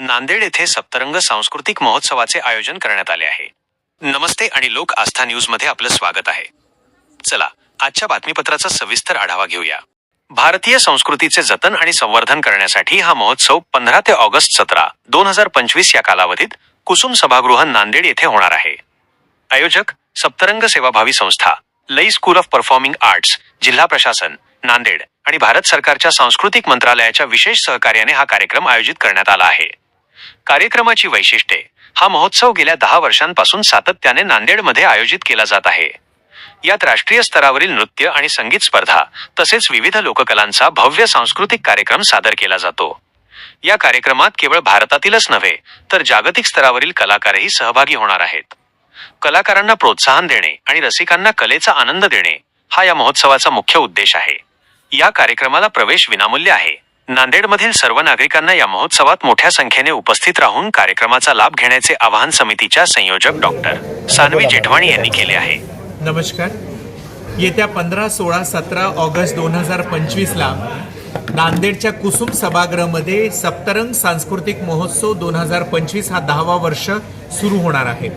नांदेड येथे सप्तरंग सांस्कृतिक महोत्सवाचे आयोजन करण्यात आले आहे. नमस्ते आणि लोक आस्था न्यूजमध्ये आपलं स्वागत आहे. चला आजच्या बातमीपत्राचा सविस्तर आढावा घेऊया. भारतीय संस्कृतीचे जतन आणि संवर्धन करण्यासाठी हा महोत्सव पंधरा ते ऑगस्ट सतरा दोन हजार पंचवीस या कालावधीत कुसुम सभागृह नांदेड येथे होणार आहे. आयोजक सप्तरंग सेवाभावी संस्था लई स्कूल ऑफ परफॉर्मिंग आर्ट्स जिल्हा प्रशासन नांदेड आणि भारत सरकारच्या सांस्कृतिक मंत्रालयाच्या विशेष सहकार्याने हा कार्यक्रम आयोजित करण्यात आला आहे. कार्यक्रमाची वैशिष्ट्ये. हा महोत्सव गेल्या दहा वर्षांपासून सातत्याने नांदेडमध्ये आयोजित केला जात आहे. यात राष्ट्रीय स्तरावरील नृत्य आणि संगीत स्पर्धा तसेच विविध लोककलांचा भव्य सांस्कृतिक कार्यक्रम सादर केला जातो. या कार्यक्रमात केवळ भारतातीलच नव्हे तर जागतिक स्तरावरील कलाकारही सहभागी होणार आहेत. कलाकारांना प्रोत्साहन देणे आणि रसिकांना कलेचा आनंद देणे हा या महोत्सवाचा मुख्य उद्देश आहे. या कार्यक्रमाला प्रवेश विनामूल्य आहे. नांदेडमधील सर्व नागरिकांना या महोत्सवात मोठ्या संख्येने उपस्थित राहून कार्यक्रमाचा लाभ घेण्याचे आवाहन समितीच्या संयोजक डॉक्टर सानवी जेठवाणी यांनी केले आहे. नमस्कार. येत्या पंधरा सोळा सतरा ऑगस्ट दोन हजार पंचवीसला नांदेडच्या कुसुम सभागृहामध्ये सप्तरंग सांस्कृतिक महोत्सव दोन हजार पंचवीस हा दहावा वर्ष सुरू होणार आहे.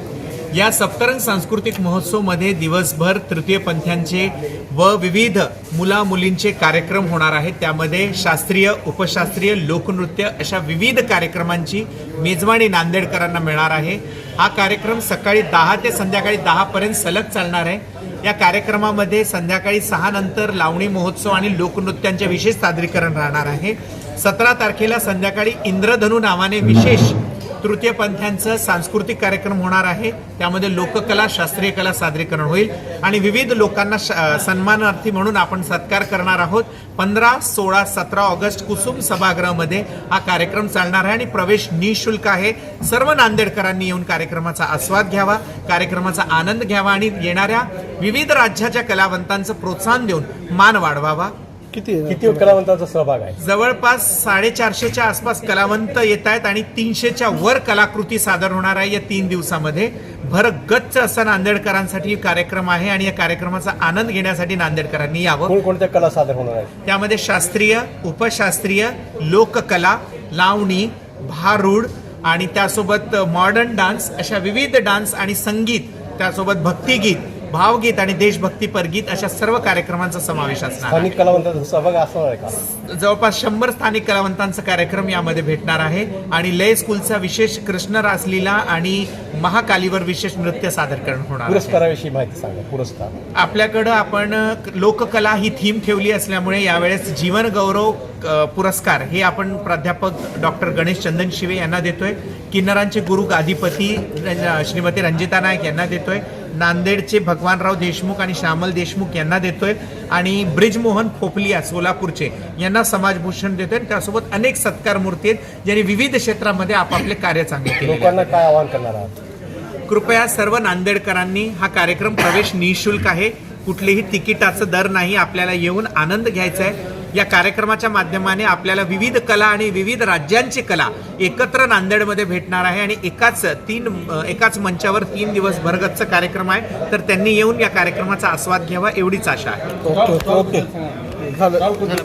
या सप्तरंग सांस्कृतिक महोत्सवमध्ये दिवसभर तृतीयपंथ्यांचे व विविध मुला मुलींचे कार्यक्रम होणार आहेत. त्यामध्ये शास्त्रीय उपशास्त्रीय लोकनृत्य अशा विविध कार्यक्रमांची मेजवानी नांदेडकरांना मिळणार आहे. हा कार्यक्रम सकाळी दहा ते संध्याकाळी दहा पर्यंत सलग चालणार आहे. या कार्यक्रमामध्ये संध्याकाळी सहा नंतर लावणी महोत्सव आणि लोकनृत्यांचे विशेष सादरीकरण राहणार आहे. सतरा तारखेला संध्याकाळी इंद्रधनू नावाने विशेष तृतीयपंथ्यांचं सांस्कृतिक कार्यक्रम होणार आहे. त्यामध्ये लोककला शास्त्रीय कला सादरीकरण होईल. आणि विविध लोकांना सन्मानार्थी म्हणून आपण सत्कार करणार आहोत. पंधरा सोळा सतरा ऑगस्ट कुसुम सभागृहामध्ये हा कार्यक्रम चालणार आहे आणि प्रवेश निशुल्क आहे. सर्व नांदेडकरांनी येऊन कार्यक्रमाचा आस्वाद घ्यावा कार्यक्रमाचा आनंद घ्यावा आणि येणाऱ्या विविध राज्याच्या कलावंतांचं प्रोत्साहन देऊन मान वाढवावा. किती किती कलावंतांचा सहभाग आहे? जवळपास साडेचारशेच्या आसपास कलावंत येत आहेत आणि तीनशेच्या वर कलाकृती सादर होणार आहे या तीन दिवसामध्ये. भरगच्च असा नांदेडकरांसाठी कार्यक्रम आहे आणि या कार्यक्रमाचा आनंद घेण्यासाठी नांदेडकरांनी यावं. कोणकोणत्या कला सादर होणार आहेत? त्यामध्ये शास्त्रीय उपशास्त्रीय लोककला लावणी भारूड आणि त्यासोबत मॉडर्न डान्स अशा विविध डान्स आणि संगीत त्यासोबत भक्तिगीत भावगीत आणि देशभक्तीपर गीत अशा सर्व कार्यक्रमांचा समावेश असणार आहे. स्थानिक कलावंतांचा सहभाग असणार आहे का जवळपास शंभर स्थानिक कलावंतांचा कार्यक्रम यामध्ये भेटणार आहे आणि लय स्कूलचा विशेष कृष्ण रासलीला आणि महाकालीवर विशेष नृत्य सादरकरण होणार आहे. पुरस्काराविषयी माहिती सांगा पुरस्कार आपल्याकडं आपण लोककला ही थीम ठेवली असल्यामुळे यावेळेस जीवन गौरव अ, पुरस्कार हे आपण प्राध्यापक डॉक्टर गणेश चंदन शिवे यांना देतोय किन्नरांचे गुरु गादीपती श्रीमती रंजिता नाईक यांना देतोय नांदेडचे भगवानराव देशमुख आणि श्यामल देशमुख यांना देतोय. आणि ब्रिजमोहन खोपलिया सोलापूरचे यांना समाजभूषण देतोय. त्यासोबत अनेक सत्कार मूर्ती आहेत ज्यांनी विविध क्षेत्रामध्ये आपापले कार्य चांगले केले लोकांना काय आवाहन करणार आहात? कृपया सर्व नांदेडकरांनी हा कार्यक्रम प्रवेश निशुल्क आहे. कुठलेही तिकिटाचं दर नाही. आपल्याला येऊन आनंद घ्यायचा आहे. या कार्यक्रमाच्या माध्यमाने आपल्याला विविध कला आणि विविध राज्यांची कला एकत्र नांदेडमध्ये भेटणार आहे आणि एकाच तीन एकाच मंचावर तीन दिवस भरगतचा कार्यक्रम आहे. तर त्यांनी येऊन या कार्यक्रमाचा आस्वाद घ्यावा एवढीच आशा आहे. Okay okay